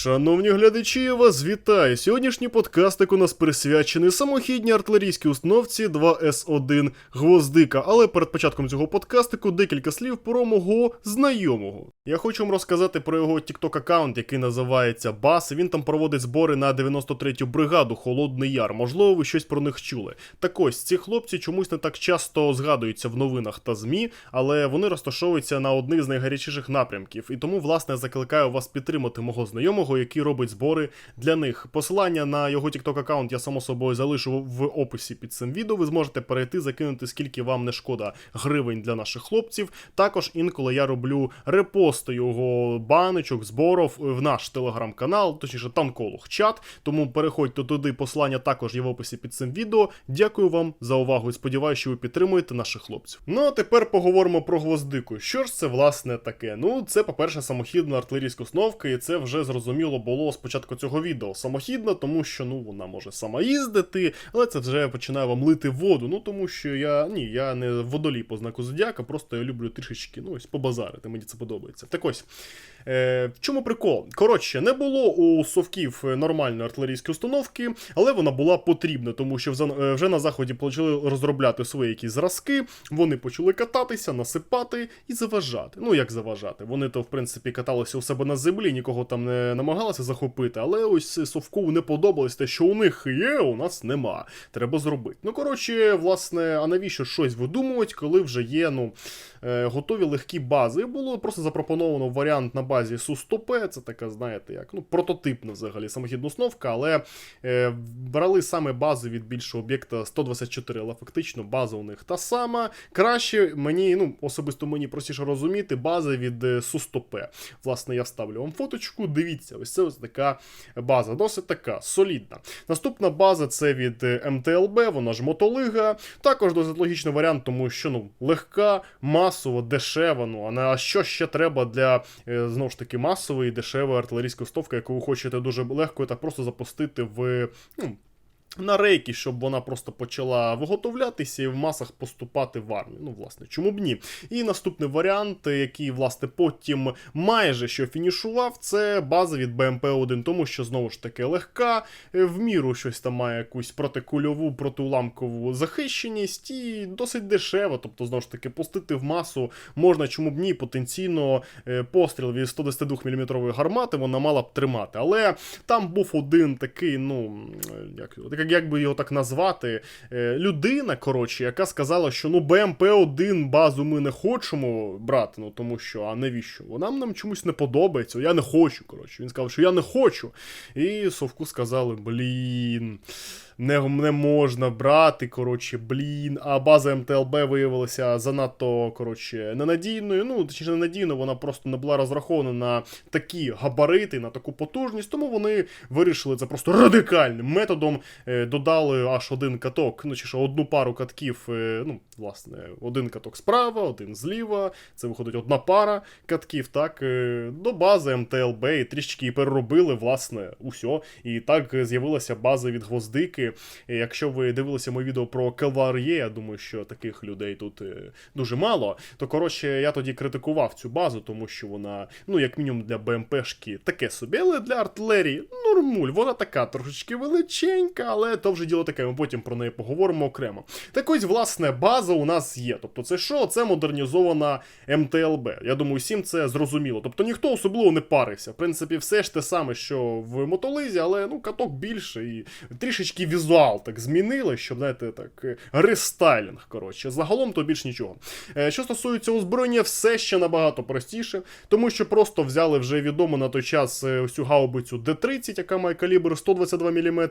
Шановні глядачі, я вас вітаю. Сьогоднішній подкастик у нас присвячений самохідній артилерійській установці 2С1 Гвоздика. Але перед початком цього подкастику декілька слів про мого знайомого. Я хочу вам розказати про його TikTok аккаунт, який називається Бас. Він там проводить збори на 93-ю бригаду Холодний Яр. Можливо, ви щось про них чули. Так ось ці хлопці чомусь не так часто згадуються в новинах та змі, але вони розташовуються на одних з найгарячіших напрямків. І тому, власне, закликаю вас підтримати мого знайомого, який робить збори для них. Посилання на його TikTok аккаунт я само собою залишу в описі під цим відео. Ви зможете перейти, закинути скільки вам не шкода гривень для наших хлопців. Також інколи я роблю репости його баночок, зборів в наш телеграм-канал, точніше танколог чат. Тому переходьте туди. Посилання також є в описі під цим відео. Дякую вам за увагу і сподіваюся, що ви підтримуєте наших хлопців. Ну а тепер поговоримо про гвоздику. Що ж це власне таке? Ну, це, по-перше, самохідна артилерійська установка, і це вже зрозуміло було з початку цього відео. Самохідна, тому що ну вона може сама їздити, але це вже починає вам лити воду. Ну тому що я ні, я не водолій по знаку зодіака, просто я люблю трішечки ну ось побазарити. Мені це подобається. Так ось. Е, в чому прикол? Коротше, не було у совків нормальної артилерійської установки, але вона була потрібна, тому що е, вже на заході почали розробляти свої якісь зразки. Вони почали кататися, насипати і заважати. Ну як заважати? Вони то в принципі каталися у себе на землі, нікого там не намагалися захопити. Але ось совку не подобалось те, що у них є, у нас нема. Треба зробити. Ну коротше, власне, а навіщо щось видумувати, коли вже є ну е, готові легкі бази? Було просто запропоновано варіант на базі Су-100П, це така, знаєте, як ну, прототипна взагалі самохідна установка, але е, брали саме бази від більшого об'єкта 124, але фактично база у них та сама. Краще мені, ну, особисто мені простіше розуміти, база від е, Су-100П. Власне, я вставлю вам фоточку. Дивіться, ось це ось така база, досить така солідна. Наступна база це від е, МТЛБ, вона ж мотолига. Також досить логічний варіант, тому що ну, легка, масово, дешева. Ну, а на що ще треба для е, знову ж таки масова і дешева артилерійська установка, яку ви хочете дуже легко та просто запустити в. Ну, на рейки, щоб вона просто почала виготовлятися і в масах поступати в армію. Ну, власне, чому б ні? І наступний варіант, який, власне, потім майже що фінішував, це база від БМП-1, тому що знову ж таки легка, е, в міру щось там має якусь протикульову, протиуламкову захищеність і досить дешево. Тобто, знову ж таки, пустити в масу можна, чому б ні, потенційно е, постріл від 122 мм гармати вона мала б тримати. Але там був один такий, ну як, його- як, як би його так назвати, е, людина, коротше, яка сказала, що ну БМП-1 базу ми не хочемо брати, ну тому що, а навіщо? Вона нам чомусь не подобається, я не хочу. Коротше. Він сказав, що я не хочу. І Совку сказали, блін. Не, не можна брати, коротше, блін. А база МТЛБ виявилася занадто, коротше, ненадійною. Ну, точніше, ненадійною, вона просто не була розрахована на такі габарити, на таку потужність. Тому вони вирішили це просто радикальним методом. Е, додали аж один каток, ну чи що одну пару катків. Е, ну, власне, один каток справа, один зліва. Це виходить одна пара катків, так, е, до бази МТЛБ і трішки переробили, власне, усьо. І так з'явилася база від гвоздики. Якщо ви дивилися моє відео про Келвар'є, я думаю, що таких людей тут е, дуже мало. То коротше, я тоді критикував цю базу, тому що вона, ну, як мінімум, для БМПшки таке собі, але для артилерії нормуль. Вона така трошечки величенька, але то вже діло таке. Ми потім про неї поговоримо окремо. Так ось, власне, база у нас є. Тобто, це що? Це модернізована МТЛБ. Я думаю, всім це зрозуміло. Тобто ніхто особливо не парився. В принципі, все ж те саме, що в мотолизі, але ну каток більше і трішечки візуал так змінили, щоб знаєте, так е, рестайлінг. Коротше, загалом то більш нічого. Е, Що стосується озброєння, все ще набагато простіше, тому що просто взяли вже відомо на той час усю гаубицю Д-30, яка має калібр 122 мм.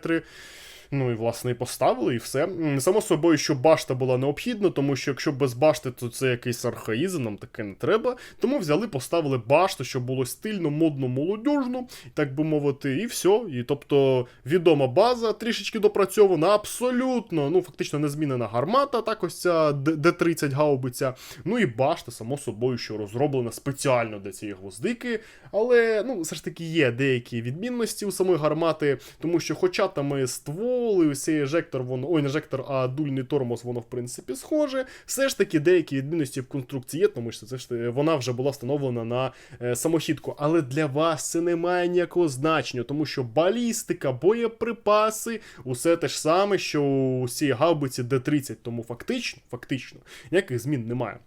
Ну і власне і поставили, і все. Само собою, що башта була необхідна, тому що якщо без башти, то це якийсь архаїзм, нам таке не треба. Тому взяли, поставили башту, щоб було стильно, модно, молодіжно, так би мовити, і все. І тобто відома база трішечки допрацьована, абсолютно, ну фактично незмінена гармата, так ось ця Д- Д-30 гаубиця. Ну і башта, само собою, що розроблена спеціально для цієї гвоздики. Але ну, все ж таки є деякі відмінності у самої гармати, тому що, хоча там і ствол. Ствол, і цей ежектор, воно, ой, не ежектор, а дульний тормоз, воно в принципі схоже. Все ж таки деякі відмінності в конструкції є, тому що це ж е, вона вже була встановлена на е, самохідку. Але для вас це не має ніякого значення, тому що балістика, боєприпаси, усе те ж саме, що у цій гаубиці Д-30. Тому фактично, фактично, ніяких змін немає.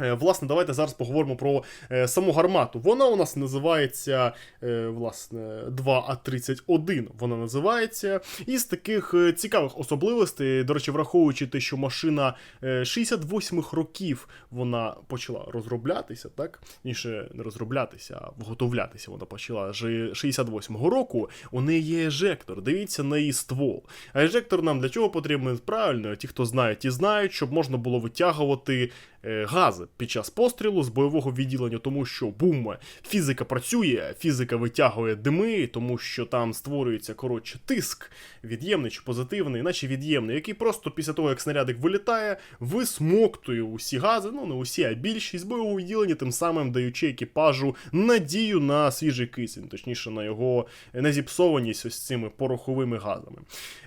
Е, Власне, давайте зараз поговоримо про е, саму гармату. Вона у нас називається е, власне 2А31. Вона називається. Із таких цікавих особливостей, до речі, враховуючи те, що машина е, 68-х років вона почала розроблятися, так? Ніше не розроблятися, а виготовлятися. Вона почала ж 68-го року. У неї є ежектор. Дивіться на її ствол. А ежектор нам для чого потрібен? Правильно, ті, хто знає, ті знають, щоб можна було витягувати гази під час пострілу з бойового відділення, тому що бум, фізика працює, фізика витягує дими, тому що там створюється коротше тиск, від'ємний чи позитивний, наче від'ємний, який просто після того, як снарядик вилітає, висмоктує усі гази, ну не усі, а більшість бойового відділення, тим самим даючи екіпажу надію на свіжий кисень, точніше на його незіпсованість ось цими пороховими газами.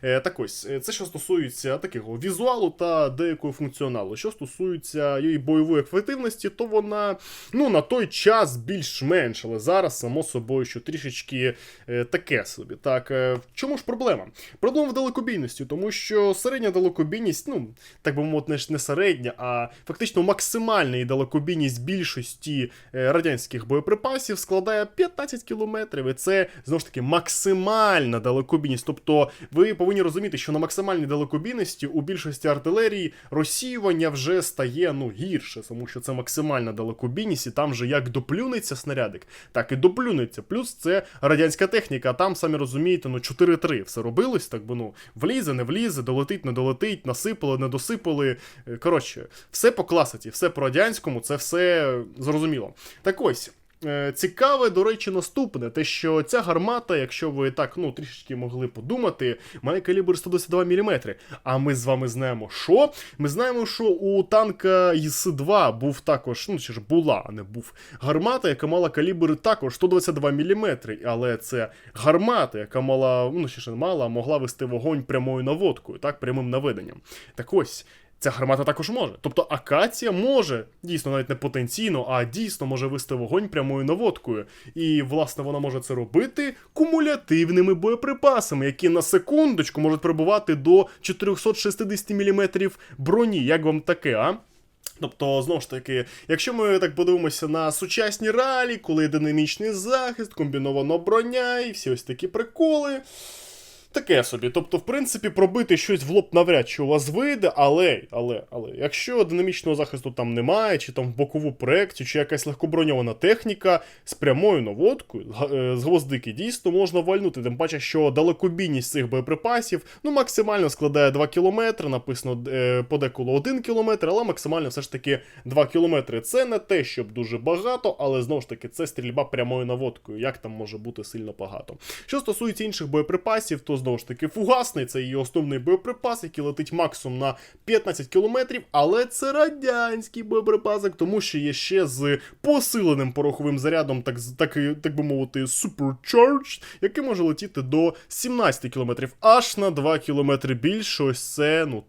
Е, так ось, е, це що стосується такого візуалу та деякого функціоналу. Що стосується її бойової ефективності, то вона ну, на той час більш-менш, але зараз, само собою, що трішечки е, таке собі. Так, е, в чому ж проблема? Проблема в далекобійності, тому що середня далекобійність, ну, так би мовити, не середня, а фактично максимальна її далекобійність більшості е, радянських боєприпасів складає 15 кілометрів. І це знову ж таки максимальна далекобійність. Тобто ви повинні розуміти, що на максимальній далекобійності у більшості артилерії розсіювання вже стає ну гірше, тому що це максимальна далекобійність, і там же як доплюнеться снарядик, так і доплюнеться. Плюс це радянська техніка. А там самі розумієте, ну 4-3 все робилось, так би ну влізе, не влізе, долетить, не долетить, насипали, не досипали. Е, Коротше, все по класиці, все по радянському, це все зрозуміло. Так ось. Е, Цікаве, до речі, наступне, те, що ця гармата, якщо ви так ну трішечки могли подумати, має калібр 122 мм. А ми з вами знаємо, що? Ми знаємо, що у танка ІС-2 був також, ну чи ж була, а не був гармата, яка мала калібр також 122 мм. Але це гармата, яка мала, ну ще ж не мала, могла вести вогонь прямою наводкою, так, прямим наведенням. Так ось. Ця гармата також може. Тобто акація може, дійсно, навіть не потенційно, а дійсно може вести вогонь прямою наводкою. І, власне, вона може це робити кумулятивними боєприпасами, які на секундочку можуть прибувати до 460 мм броні. Як вам таке, а? Тобто, знову ж таки, якщо ми так подивимося на сучасні ралі, коли динамічний захист, комбінована броня і всі ось такі приколи. Таке собі. Тобто, в принципі, пробити щось в лоб навряд чи у вас вийде, але, але, але, якщо динамічного захисту там немає, чи там в бокову проекцію, чи якась легкоброньована техніка з прямою наводкою, з е, гвоздики дійсно можна вальнути. Тим паче, що далекобійність цих боєприпасів ну, максимально складає 2 км, написано е, подеколи 1 км, але максимально все ж таки 2 км. Це не те, щоб дуже багато, але знову ж таки, це стрільба прямою наводкою. Як там може бути сильно багато? Що стосується інших боєприпасів, то знову ж таки фугасний це її основний боєприпас, який летить максимум на 15 кілометрів, але це радянський боєприпасик, тому що є ще з посиленим пороховим зарядом, так, так, так би мовити, supercharged, який може летіти до 17 кілометрів, аж на 2 кілометри більше. Ось це, ну,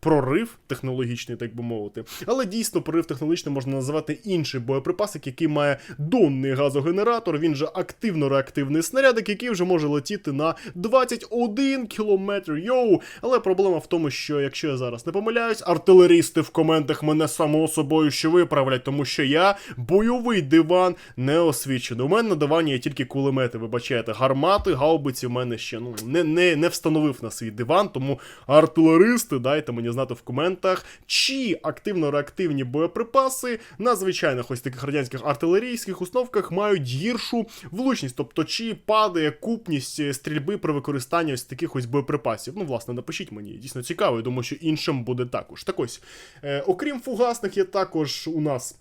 прорив технологічний, так би мовити. Але дійсно прорив технологічний можна називати інший боєприпасик, який має донний газогенератор. Він же активно-реактивний снарядик, який вже може летіти на 21 кілометр. Йоу! Але проблема в тому, що якщо я зараз не помиляюсь, артилерісти в коментах мене само собою ще виправлять, тому що я бойовий диван не освічений. У мене на дивані є тільки кулемети, вибачаєте, гармати, гаубиці в мене ще ну не, не, не встановив на свій диван, тому артилеристи, дайте мені знати в коментах, чи активно-реактивні боєприпаси на звичайних ось таких радянських артилерійських установках мають гіршу влучність, тобто чи падає купність е, стрільби при використанні ось таких ось боєприпасів. Ну, власне, напишіть мені, дійсно цікаво, я думаю, що іншим буде також. Так ось, е, окрім фугасних, є також у нас.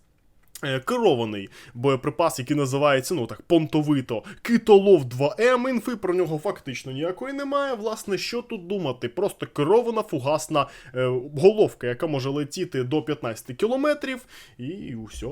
Е, Керований боєприпас, який називається, ну так, понтовито, Китолов 2М. Інфи про нього фактично ніякої немає. Власне, що тут думати? Просто керована фугасна е, головка, яка може летіти до 15 кілометрів, і все.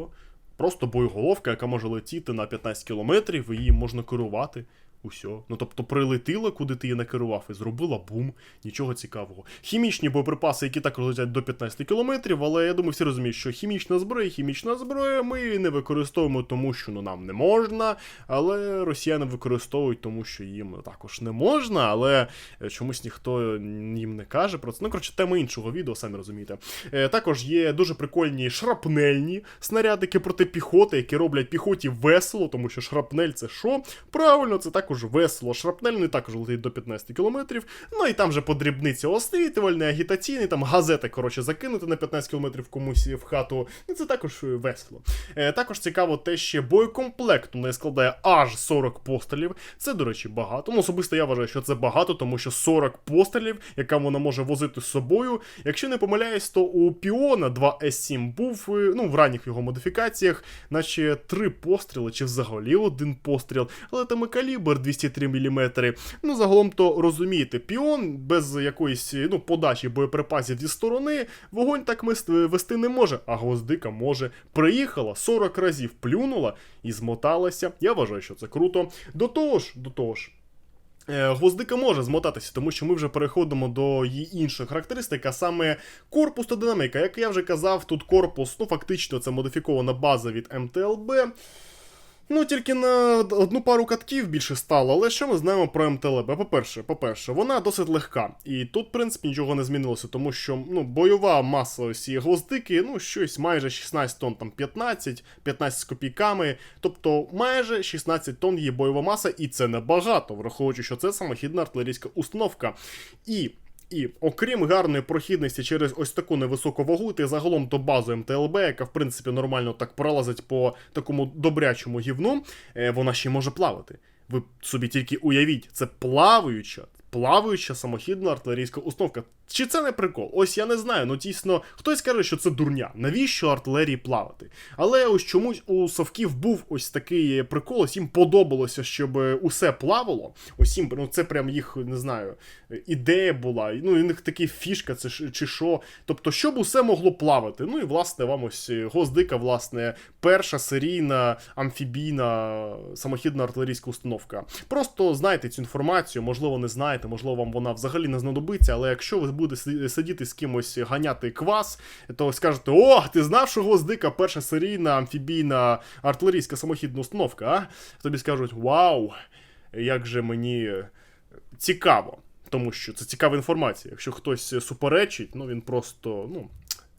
Просто боєголовка, яка може летіти на 15 кілометрів, і її можна керувати. Усьо. Ну тобто прилетіла, куди ти її накерував, і зробила бум, нічого цікавого. Хімічні боєприпаси, які також летять до 15 кілометрів, але я думаю, всі розуміють, що хімічна зброя, хімічна зброя ми її не використовуємо, тому що ну нам не можна. Але росіяни використовують, тому що їм також не можна, але е, чомусь ніхто їм не каже про це. Ну, коротше, тема іншого відео, самі розумієте. Е, також є дуже прикольні шрапнельні снарядики проти піхоти, які роблять піхоті весело, тому що шрапнель це що? Правильно, це також весело. Шрапнельний також летить до 15 кілометрів. Ну і там же подрібниця освітлювальний, агітаційний, там газети, коротше, закинути на 15 кілометрів комусь в хату. І це також е, весело. Е, також цікаво те, що боєкомплект у неї складає аж 40 пострілів. Це, до речі, багато. Ну, особисто я вважаю, що це багато, тому що 40 пострілів, яка вона може возити з собою. Якщо не помиляюсь, то у Піона 2С7 був, е, ну, в ранніх його модифікаціях, наче 3 постріли, чи взагалі один постріл, але там і калібр 203 мм. Ну, загалом то розумієте, Піон без якоїсь ну, подачі боєприпасів зі сторони вогонь так вести не може, а гвоздика може. Приїхала 40 разів, плюнула і змоталася. Я вважаю, що це круто. До того ж, до того ж. Е, Гвоздика може змотатися, тому що ми вже переходимо до її інших характеристик, а саме корпус та динаміка. Як я вже казав, тут корпус, ну фактично, це модифікована база від МТЛБ. Ну, тільки на одну пару катків більше стало, але що ми знаємо про МТЛБ? По-перше, по-перше, вона досить легка. І тут, в принципі, нічого не змінилося, тому що ну, бойова маса ось цієї гвоздики, ну, щось майже 16 тонн, там 15, 15 з копійками. Тобто майже 16 тонн її бойова маса, і це небагато, враховуючи, що це самохідна артилерійська установка. І і окрім гарної прохідності через ось таку невисоку вагу, ти загалом до бази МТЛБ, яка в принципі нормально так пролазить по такому добрячому гівну, е, вона ще може плавати. Ви собі тільки уявіть, це плаваюча, плаваюча самохідна артилерійська установка. Чи це не прикол? Ось я не знаю. Ну дійсно, хтось каже, що це дурня. Навіщо артилерії плавати? Але ось чомусь у совків був ось такий прикол, ось їм подобалося, щоб усе плавало. Ось їм, ну це прям їх не знаю, ідея була. Ну, у них такі фішка, це чи що. Тобто, щоб усе могло плавати. Ну і власне вам ось е, Гвоздика, власне, перша серійна амфібійна самохідна артилерійська установка. Просто знайте цю інформацію, можливо, не знаєте, можливо, вам вона взагалі не знадобиться, але якщо ви будете си- сидіти з кимось ганяти квас, то скажете: О, ти знав, що Гвоздика перша серійна амфібійна артилерійська самохідна установка, а? Тобі скажуть: Вау! Як же мені цікаво. Тому що це цікава інформація. Якщо хтось суперечить, ну він просто, ну,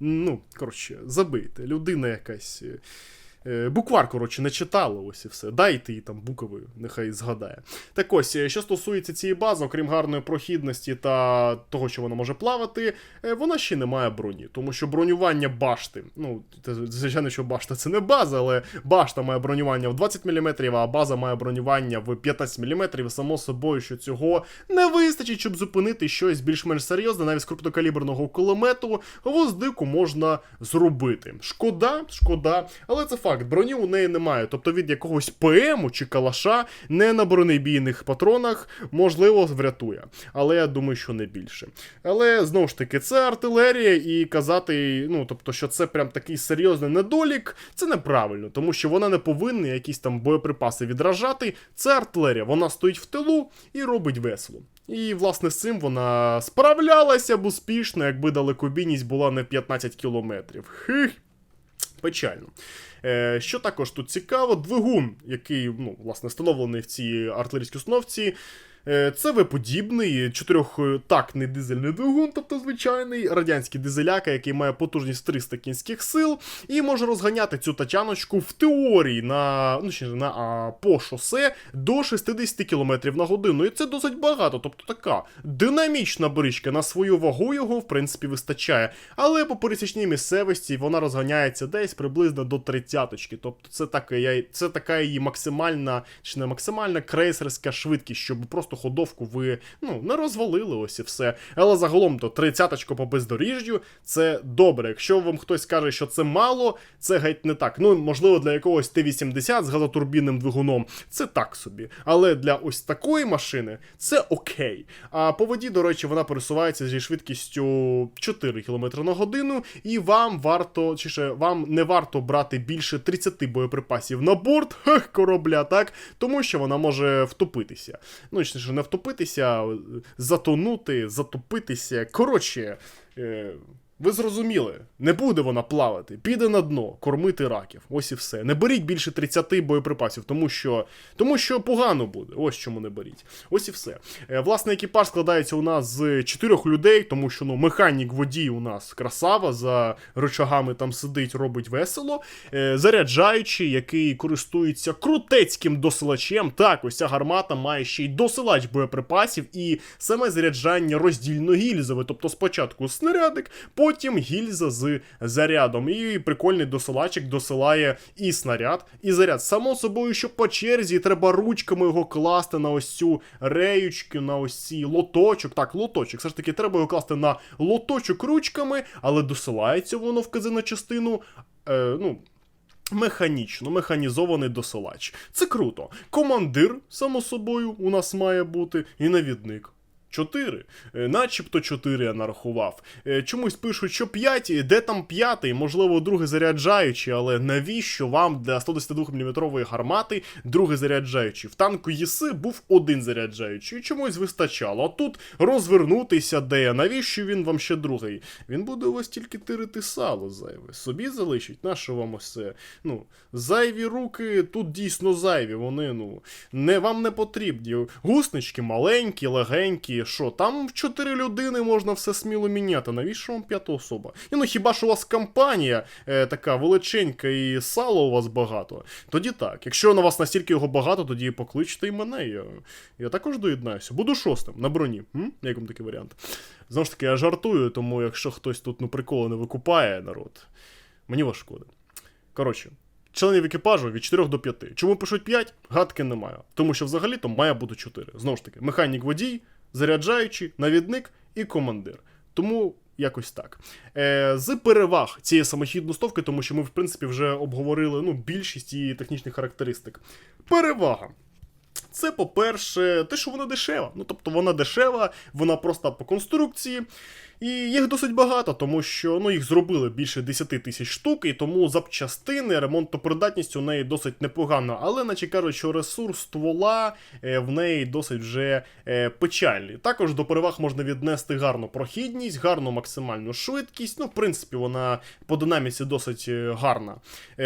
ну, коротше, забийте. Людина якась. Е, Буквар, коротше, не читала ось і все. Дайте їй там букви, нехай згадає. Так ось, е, що стосується цієї бази, окрім гарної прохідності та того, що вона може плавати, е, вона ще не має броні. Тому що бронювання башти, ну, звичайно, що башта це не база, але башта має бронювання в 20 мм, а база має бронювання в 15 мм. Само собою, що цього не вистачить, щоб зупинити щось більш-менш серйозне, навіть з крупнокаліберного кулемету, гвоздику можна зробити. Шкода, шкода, але це факт, броні у неї немає. Тобто від якогось ПМу чи калаша не на бронебійних патронах, можливо, врятує. Але я думаю, що не більше. Але знову ж таки, це артилерія, і казати, ну тобто, що це прям такий серйозний недолік, це неправильно, тому що вона не повинна якісь там боєприпаси відражати. Це артилерія, вона стоїть в тилу і робить весело. І, власне, з цим вона справлялася б успішно, якби далекобійність була не 15 кілометрів. Хих. Печально. Е, що також тут цікаво, двигун, який ну, власне, встановлений в цій артилерійській установці. Е, Це V-подібний чотирьохтактний дизельний двигун, тобто звичайний радянський дизеляка, який має потужність 300 кінських сил, і може розганяти цю тачаночку в теорії на, ну, ще на а, по шосе до 60 км на годину. І це досить багато, тобто така динамічна бричка на свою вагу його, в принципі, вистачає. Але по пересічній місцевості вона розганяється десь приблизно до 30-точки. Тобто це така, це така її максимальна, чи не максимальна крейсерська швидкість, щоб просто багатоходовку ви ну не розвалили ось і все. Але загалом то тридцяточку по бездоріжжю це добре. Якщо вам хтось каже, що це мало, це геть не так. Ну можливо, для якогось Т-80 з газотурбінним двигуном це так собі. Але для ось такої машини це окей. А по воді, до речі, вона пересувається зі швидкістю 4 км на годину, і вам варто, чи ще вам не варто брати більше 30 боєприпасів на борт корабля, так? Тому що вона може втопитися. Ну, чи ж не втопитися, затонути, затопитися. Коротше. Ви зрозуміли, не буде вона плавати, піде на дно, кормити раків. Ось і все. Не беріть більше 30 боєприпасів, тому що тому що погано буде. Ось чому не беріть. Ось і все. Е, власне, екіпаж складається у нас з чотирьох людей, тому що ну, механік водій у нас красава, за рычагами там сидить, робить весело. Е, заряджаючий, який користується крутецьким досилачем. Так, ось ця гармата має ще й досилач боєприпасів, і саме заряджання роздільно гільзове. Тобто спочатку снарядик, потім гільза з зарядом. І прикольний досилачик досилає і снаряд, і заряд. Само собою, що по черзі треба ручками його класти на ось цю реючку, на ось ці лоточок. Так, лоточок. Все ж таки, треба його класти на лоточок ручками, але досилається воно в казину частину. Е, ну, Механічно, механізований досилач. Це круто. Командир, само собою, у нас має бути, і навідник. Чотири. Е, Начебто чотири я нарахував. Е, Чомусь пишуть, що п'ять, де там п'ятий, можливо, другий заряджаючий, але навіщо вам для 122 мм гармати другий заряджаючий? В танку ЄСИ був один заряджаючий, і чомусь вистачало. А тут розвернутися де. Навіщо він вам ще другий? Він буде у вас тільки тирити сало зайве. Собі залишить, нащо вам ось це? Ну, зайві руки тут дійсно зайві. Вони, ну, не вам не потрібні. Гуснички маленькі, легенькі. Що, там в чотири людини можна все сміло міняти. Навіщо вам п'ята особа? І ну хіба ж у вас компанія е, така величенька і сала у вас багато? Тоді так. Якщо на вас настільки його багато, тоді покличте і мене. Я, я також доєднаюся. Буду шостим на броні. М? Як вам такий варіант? Знову ж таки, я жартую, тому якщо хтось тут ну приколи не викупає народ, мені вас. Коротше. Членів екіпажу від 4 до 5. Чому пишуть 5? Гадки немає. Тому що взагалі-то має бути 4. Знову ж таки, механік водій, заряджаючий, навідник і командир. Тому якось так. Е, З переваг цієї самохідної стовки, тому що ми, в принципі, вже обговорили ну, більшість її технічних характеристик. Перевага. Це, по-перше, те, що вона дешева. Ну, тобто вона дешева, вона проста по конструкції. І їх досить багато, тому що ну, їх зробили більше 10 тисяч штук, і тому запчастини, ремонтопридатність у неї досить непогана. Але, наче кажуть, що ресурс ствола е, в неї досить вже е, печальний. Також до переваг можна віднести гарну прохідність, гарну максимальну швидкість. Ну, в принципі, вона по динаміці досить е, гарна.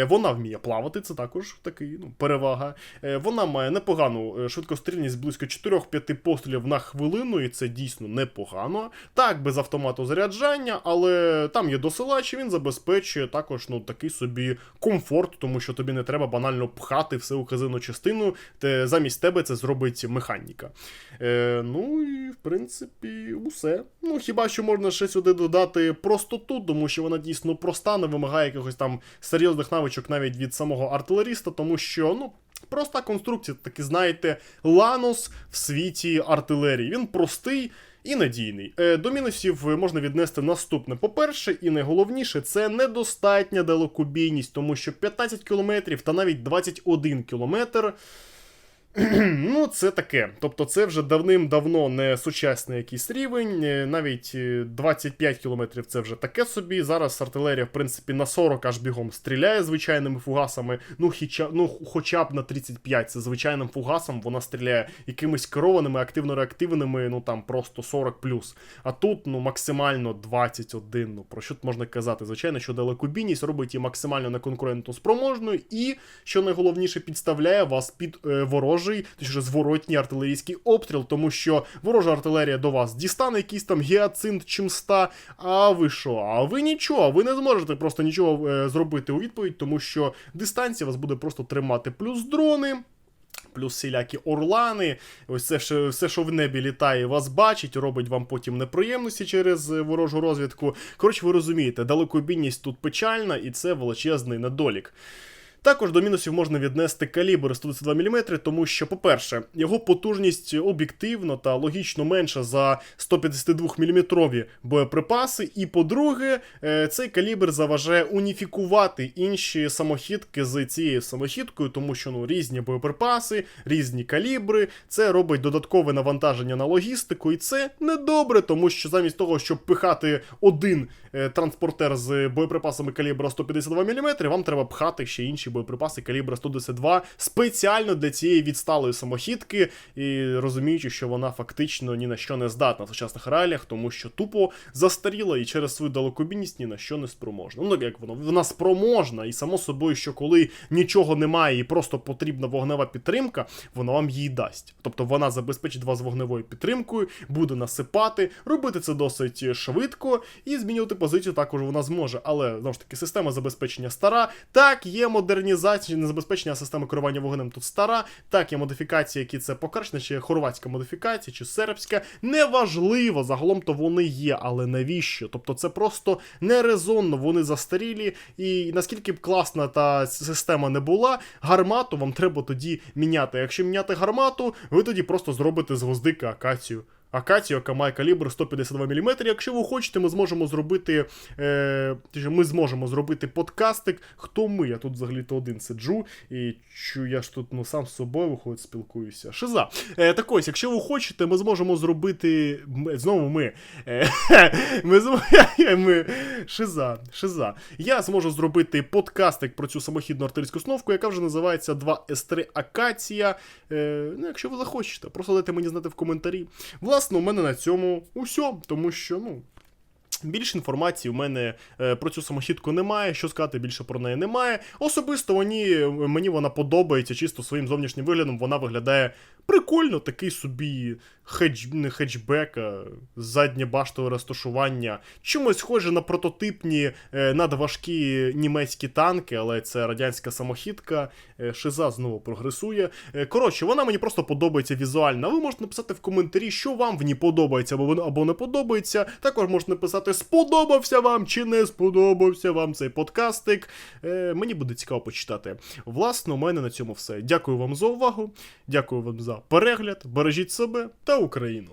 Вона вміє плавати, це також такий ну, перевага. Вона має непогану е, швидкострільність близько 4-5 пострілів на хвилину, і це дійсно непогано. Так, без автомату заряджання, але там є досилач, і він забезпечує також ну, такий собі комфорт, тому що тобі не треба банально пхати все у казину частину, те замість тебе це зробить механіка. Е, ну і в принципі, усе. Ну, хіба що можна ще сюди додати простоту, тому що вона дійсно проста, не вимагає якихось там серйозних навичок навіть від самого артилеріста, тому що, ну. Проста конструкція, таки знаєте, ланос в світі артилерії. Він простий і надійний. Е, До мінусів можна віднести наступне. По-перше, і найголовніше, це недостатня далекобійність, тому що 15 км та навіть 21 км. Ну, це таке. Тобто, це вже давним-давно не сучасний якийсь рівень. е, Навіть е, 25 кілометрів це вже таке собі. Зараз артилерія, в принципі, на 40 аж бігом стріляє звичайними фугасами. Ну, хіча, ну хоча б на 35 це звичайним фугасом вона стріляє якимись керованими, активно-реактивними, ну там просто 40 плюс. А тут, ну, максимально 21. Ну, про що тут можна казати? Звичайно, що далекобійність робить її максимально неконкурентно спроможною, і, що найголовніше, підставляє вас під е, ворожий, точніше, зворотній артилерійський обстріл, тому що ворожа артилерія до вас дістане якийсь там гіацинт чимста. А ви що? А ви нічого, ви не зможете просто нічого е, зробити у відповідь, тому що дистанція вас буде просто тримати плюс дрони. Плюс всілякі орлани, ось це що, все, що в небі літає, вас бачить, робить вам потім неприємності через е, ворожу розвідку. Коротше, ви розумієте, далекобійність тут печальна, і це величезний недолік. Також до мінусів можна віднести калібр 122 мм, тому що, по-перше, його потужність об'єктивно та логічно менша за 152 мм боєприпаси. І по-друге, е, цей калібр заважає уніфікувати інші самохідки з цією самохідкою, тому що ну різні боєприпаси, різні калібри. Це робить додаткове навантаження на логістику, і це недобре, тому що замість того, щоб пихати один е, транспортер з боєприпасами калібра 152 мм, вам треба пхати ще інші боєприпаси калібра 112 спеціально для цієї відсталої самохідки, і розуміючи, що вона фактично ні на що не здатна в сучасних реаліях, тому що тупо застаріла і через свою далекобійність ні на що не спроможна. Ну як воно вона спроможна, і само собою, що коли нічого немає і просто потрібна вогнева підтримка, вона вам її дасть. Тобто вона забезпечить вас вогневою підтримкою, буде насипати, робити це досить швидко і змінювати позицію також вона зможе. Але знову ж таки, система забезпечення стара. Так, є модернізація, не забезпечення системи керування вогнем тут стара. Так, є модифікації, які це покращена, чи хорватська модифікація, чи сербська. Неважливо, загалом то вони є, але навіщо? Тобто це просто нерезонно, вони застарілі. І наскільки б класна та система не була, гармату вам треба тоді міняти. Якщо міняти гармату, ви тоді просто зробите з гвоздика акацію. Акацію, яка має калібр 152 мм. Якщо ви хочете, ми зможемо зробити. Е, ми зможемо зробити подкастик. Хто ми? Я тут взагалі-то один сиджу. І чу, я ж тут ну, сам з собою виходить, спілкуюся. Шиза. Е, так ось, якщо ви хочете, ми зможемо зробити. Ми, знову ми. Е, ми, ми Шиза, шиза. Я зможу зробити подкастик про цю самохідну артилерійську установку, яка вже називається 2С3 Акація. Е, ну, якщо ви захочете, просто дайте мені знати в коментарі. Власне, у мене на цьому усе, тому що, ну. Більше інформації у мене е, про цю самохідку немає. Що сказати, більше про неї немає. Особисто мені, мені вона подобається чисто своїм зовнішнім виглядом. Вона виглядає прикольно, такий собі хедж, не хеджбек, а заднє баштове розташування. Чимось схоже на прототипні е, надважкі німецькі танки, але це радянська самохідка. Е, Шиза знову прогресує. Коротше, вона мені просто подобається візуально. Ви можете написати в коментарі, що вам в ній подобається або, не подобається. Також можете сподобався вам чи не сподобався вам цей подкастик. Е, мені буде цікаво почитати. Власне, у мене на цьому все. Дякую вам за увагу. Дякую вам за перегляд. Бережіть себе та Україну.